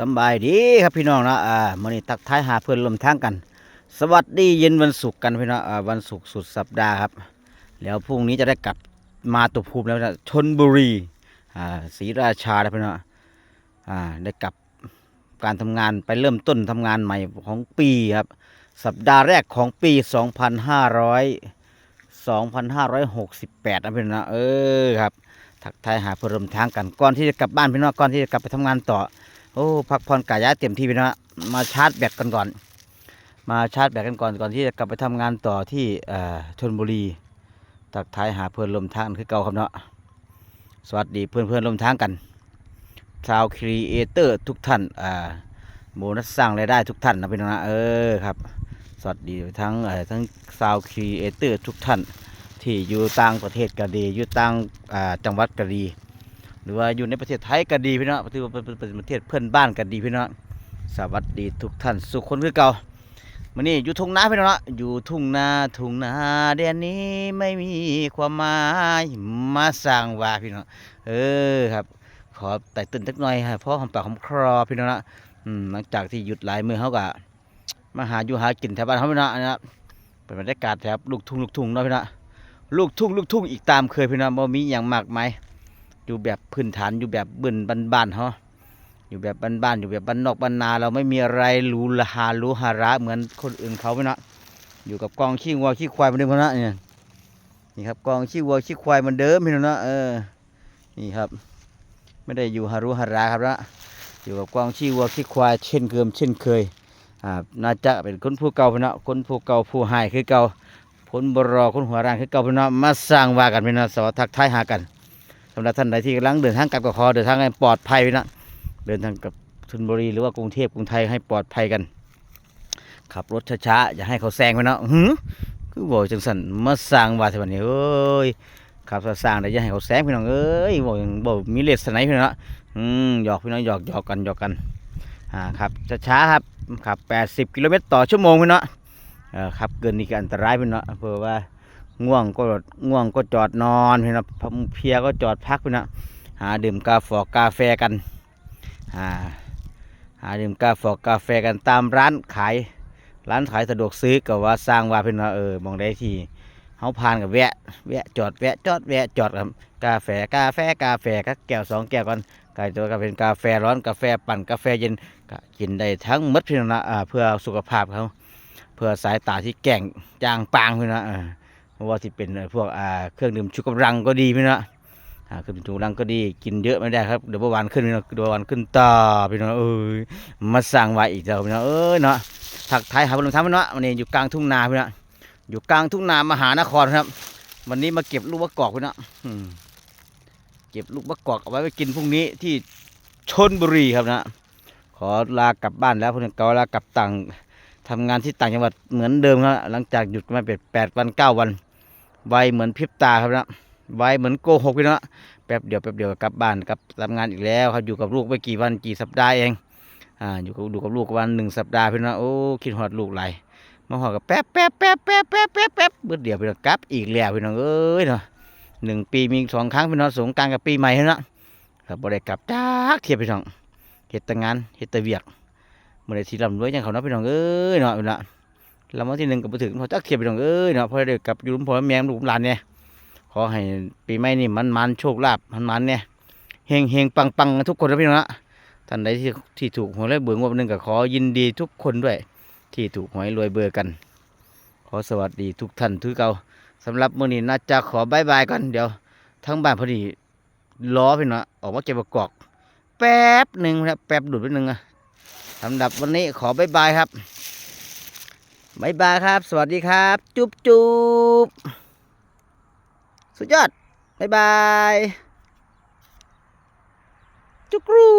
สบายดีครับพี่น้องนะอ่ามื่อนี้ทักท้ายหาเพื่อนลมทางกัน สวัสดีเย็นวันศุกร์กันพี่น้องอ่าวันศุกร์สุดสัปดาห์ครับ แล้วพรุ่งนี้จะได้กลับมาตุภูมิแล้วนะชนบุรีอ่าศรีราชาแล้วพี่น้องอ่าได้กลับการทำงานไปเริ่มต้นทำงานใหม่ของปีครับ สัปดาห์แรกของปี 2500 2568นะพี่น้องเออครับทักทายหาเพื่อนลมทางกันก่อนที่จะกลับบ้านพี่น้องก่อนที่จะกลับไปทำงานต่อ โอ้พักผ่อนกายะเต็มที่ไปนะมาชาร์จแบตกันก่อน มาชาร์จแบตกันก่อนก่อนที่จะกลับไปทำงานต่อที่ชนบุรีทักทายหาเพื่อนลมทางคือเก่าครับเนาะสวัสดีเพื่อนเพื่อนลมทางกันชาวครีเอเตอร์ทุกท่านอ่าโบนัสสร้างรายได้ทุกท่านนะพี่น้องนะเออครับสวัสดีทั้งทั้งชาวครีเอเตอร์ทุกท่านที่อยู่ต่างประเทศก็ดีอยู่ต่างอ่าจังหวัดก็ดี หรือว่าอยู่ในประเทศไทยก็ดีพี่น้องถือว่าเป็นประเทศเพื่อนบ้านก็ดีพี่น้องสวัสดีทุกท่านสุขคนคือเก่าวันนี้อยู่ทุ่งนาพี่น้องเนาะอยู่ทุ่งนาทุ่งนาแดนนี้ไม่มีความหมายมาสร้างว่าพี่น้องเออครับขอไต่ตื่นสักหน่อยฮะเพราะหอมปากหอมครอพี่น้องนะหลังจากที่หยุดหลายมือเขาก็มาหาอยู่หากินแถวบ้านเขาพี่น้องนะครับเป็นบรรยากาศแถบลูกทุ่งลูกทุ่งเนาะพี่น้องลูกทุ่งลูกทุ่งอีกตามเคยพี่น้องบ่มีอย่างมากมาย อยู่แบบพื้นฐานอยู่แบบบึนบ้านๆเฮาอยู่แบบบ้านๆอยู่แบบบ้านนอกบ้านนา เราไม่มีอะไรหรูละหาหรูหาระเหมือนคนอื่นเขาไม่นะอยู่กับกองขี้วัวขี้ควายเหมือนเดิมนะเนี่ยนี่ครับกองขี้วัวขี้ควายเหมือนเดิมพี่น้องนะเออนี่ครับ ไม่ได้อยู่หารุหาราครับนะอยู่กับกองขี้วัวขี้ควายเช่นเกิมเช่นเคยอ่าน่าจะเป็นคนผู้เก่าพี่น้องคนผู้เก่าผู้หายคือเก่าคนบรอคนหัวร่างคือเก่าพี่น้องมาสร้างว่ากันพี่น้องสวัสดีทักทายหากัน สำหรับท่านใดที่กำลังเดินทางกลับกับคอเดินทางให้ปลอดภัยนะเดินทางกับชลบุรีหรือว่ากรุงเทพกรุงไทยให้ปลอดภัยกัน ขับรถช้าๆอย่าให้เขาแซงไปเนาะหือคือบอกจังสันมาสร้างว่าทีวันนี้เอ้ยขับสร้างได้อย่าให้เขาแซงพี่น้องเอ้ยบอกบอกมีเลสไนพี่น้องเนาะอืมหยอกพี่น้องหยอกหยอกกันหยอกกันอ่าขับช้าๆครับขับ 80 กิโลเมตรต่อชั่วโมงพี่น้องเออขับเกินนี่ก็อันตรายพี่น้องเพราะว่า ง่วงก็ง่วงก็จอดนอนพี่นะเพียก็จอดพักพี่นะหาดื่มกาแฟกาแฟกันหาหาดื่มกาแฟกาแฟกันตามร้านขาย ร้านขายสะดวกซื้อก็ว่าสร้างว่าพี่นะเออมองได้ที่เฮาผ่านกับแวะแวะจอดแวะจอดแวะจอดครับกาแฟกาแฟกาแฟก็แก้วสองแก้วกันกลายตัวก็เป็นกาแฟร้อนกาแฟปั่นกาแฟเย็นก็กินได้ทั้งมดพี่นะอ่าเพื่อสุขภาพเขาเพื่อสายตาที่แก่งจางปางพี่นะ ว่าที่เป็นพวกอ่าเครื่องดื่มชูกำลังก็ดีพี่นะอ่าเครื่องดื่มชูกำลังก็ดีกินเยอะไม่ได้ครับเดี๋ยวเบาหวานขึ้นพี่นะเดี๋ยวเบาหวานขึ้นต่อพี่น้องเอ้ยมาสั่งไว้อีกแล้วพี่น้องเอ้ยเนาะถักไทยหาบลุธรรมพี่น้องวันนี้อยู่กลางทุ่งนาพี่น้องอยู่กลางทุ่งนามหานครครับ วันนี้มาเก็บลูกมะกอกพี่น้องเก็บลูกมะกอกเอาไว้ไปกินพรุ่งนี้ที่ชนบุรีครับนะ ขอลากลับบ้านแล้วพวกนี้ก็ลากลับต่างทำงานที่ต่างจังหวัดเหมือนเดิมครับหลังจากหยุดมาเป็นแปดวันเก้าวัน ไวเหมือนพริบตาครับนะไวเหมือนโกหกพี่นะแป๊บเดียวแป๊บเดียวกลับบ้านกลับทำงานอีกแล้วครับอยู่กับลูกไม่กี่วันกี่สัปดาห์เองอ่าอยู่กับดูกับลูกวันหนึ่งสัปดาห์พี่นะโอ้คิดหอดลูกไหลมาหอดกับแป๊บแป๊บแป๊บแป๊บแป๊บแป๊บแป๊บเบื่อเดียวพี่นะกลับอีกแล้วพี่น้องเอ้ยเนาะหนึ่งปีมีสองครั้งพี่น้องสงกรารกับปีใหม่เนาะครับบ่ได้กลับจ้าเทียบพี่น้องเฮ็ดแต่งานเฮ็ดแต่เวียกเมื่อไรที่ลำรวยอย่างเขาเนาะพี่น้องเอ้ยเนาะพี่น้อง ลำวันที่หนึ่งกับไปถึงพอจักเขียบพี่น้องเอ้ยเนาะพอได้กลับอยู่รุ่มพอแม่ลูกหลานเนี่ยขอให้ปีใหม่นี่มันมันโชคลาภมันมันเนี่ยเฮงเฮงปังปังทุกคนนะพี่น้องนะท่านใดที่ที่ถูกหวยและเบื่องวดหนึ่งก็ขอยินดีทุกคนด้วย ที่ถูกหวยรวยเบื่อกัน ขอสวัสดีทุกท่านทุกเก่าสำหรับมื้อนี้น่าจะขอบายบายกันเดี๋ยว ทั้งบ้านพอดีล้อพี่น้องออกมาเก็บประกอบแป๊บหนึ่งครับแป๊บดุดไปหนึ่งอะสำหรับวันนี้ขอบายบายครับ บายบายครับ สวัสดีครับ จุ๊บจุ๊บสุดยอดบายบาย จุกรู